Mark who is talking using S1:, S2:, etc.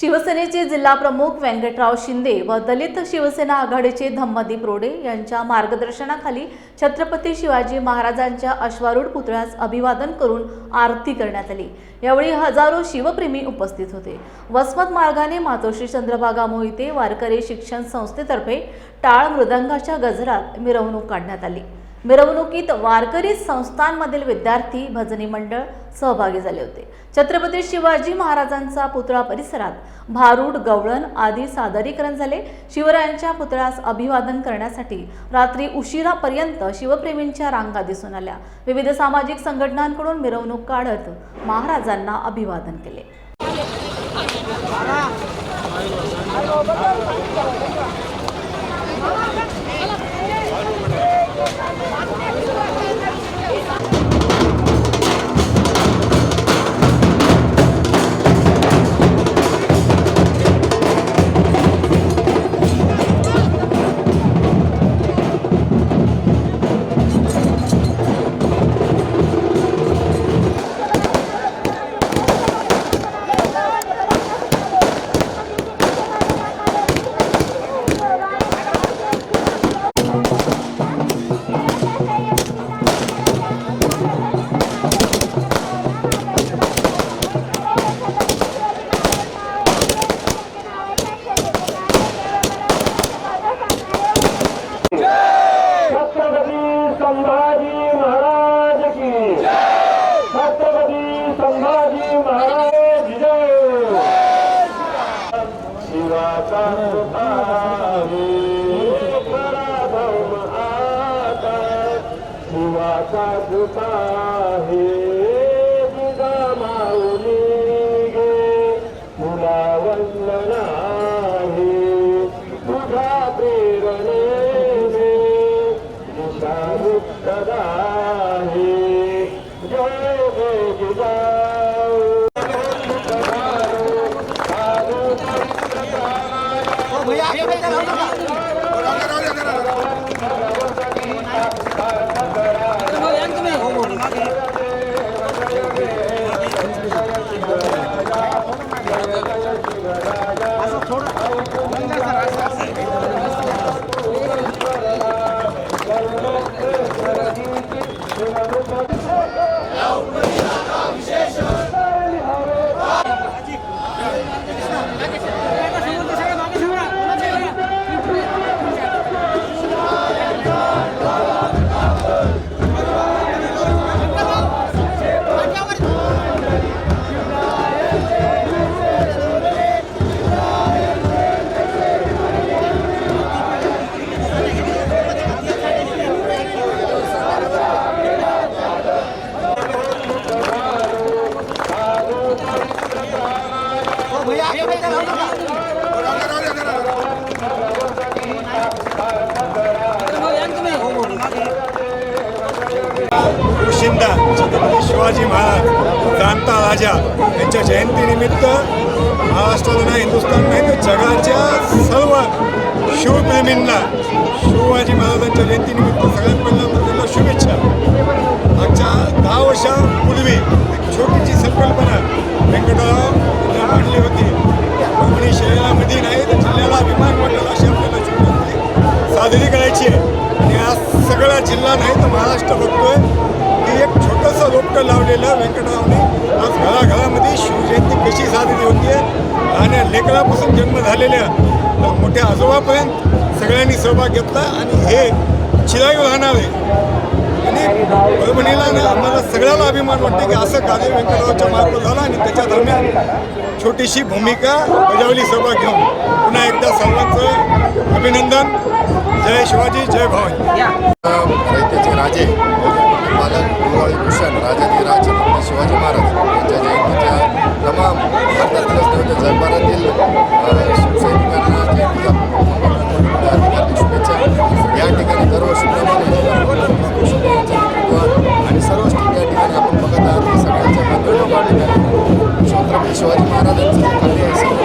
S1: शिवसेनेचे जिल्हा प्रमुख व्यंकटराव शिंदे व दलित शिवसेना आघाडीचे धम्मदीप रोडे यांच्या मार्गदर्शनाखाली छत्रपती शिवाजी महाराजांच्या अश्वारूढ पुतळ्यास अभिवादन करून आरती करण्यात आली. यावेळी हजारो शिवप्रेमी उपस्थित होते. वसमत मार्गाने मातोश्री चंद्रभागा मोहिते वारकरी शिक्षण संस्थेतर्फे टाळ मृदंगाच्या गजरात मिरवणूक काढण्यात आली. मिरवणुकीत वारकरी संस्थांमधील विद्यार्थी भजनी मंडळ सहभागी झाले होते. छत्रपती शिवाजी महाराजांचा पुतळा परिसरात भारूड गवळण आदी सादरीकरण झाले. शिवरायांच्या पुतळ्यास अभिवादन करण्यासाठी रात्री उशिरापर्यंत शिवप्रेमींच्या रांगा दिसून आल्या. विविध सामाजिक संघटनांकडून मिरवणूक काढत महाराजांना अभिवादन केले.
S2: शिवाचा सुता आहे. तुझा माऊली गे. तुला वंदना आहे. तुझा प्रेरणेने दिशा मुक्तदा हे जय जय
S3: शिंदा छत्रपती शिवाजी महाराज क्रांता राजा यांच्या जयंतीनिमित्त महाराष्ट्राला नाही हिंदुस्थान नाही तर जगाच्या सर्व शिवप्रेमींना शिवाजी महाराजांच्या जयंतीनिमित्त सगळ्यात पहिल्यांदा शुभेच्छा. मागच्या दहा वर्षापूर्वी एक छोटीशी संकल्पना व्यंकटराव यांनी मांडली होती बघतोय की एक छोटंसं रोपटं लावलेलं व्यंकटरावने. आज घराघरामध्ये शिवजयंती कशी साजरी होतीये आणि लेकरापासून जन्म झालेल्या मोठ्या आजोबापर्यंत सगळ्यांनी सहभाग घेतला आणि हे चिरायू राहणार आहे. आणि परभणीला ना आम्हाला सगळ्याला अभिमान वाटते की असं कार्य व्यंकटरावच्या मार्फत झालं आणि त्याच्या दरम्यान छोटीशी भूमिका बजावली सहभाग घेऊन. पुन्हा एकदा सर्वांचं अभिनंदन. जय शिवाजी जय भवानी.
S4: रयतेचे राजे पालक गुरुवाळी भूषण राजाधिराज छत्रपती शिवाजी महाराज यांच्या जयंतीच्या तमाम भारतातीलच नव्हे जगभरातील शिवसैनिकांना जयंतीच्या शुभेच्छा. या ठिकाणी नेतृत्वात आणि सर्वच ठिकाणी या ठिकाणी आपण बघत आहात की सगळ्यांच्या शिवाजी महाराजांचं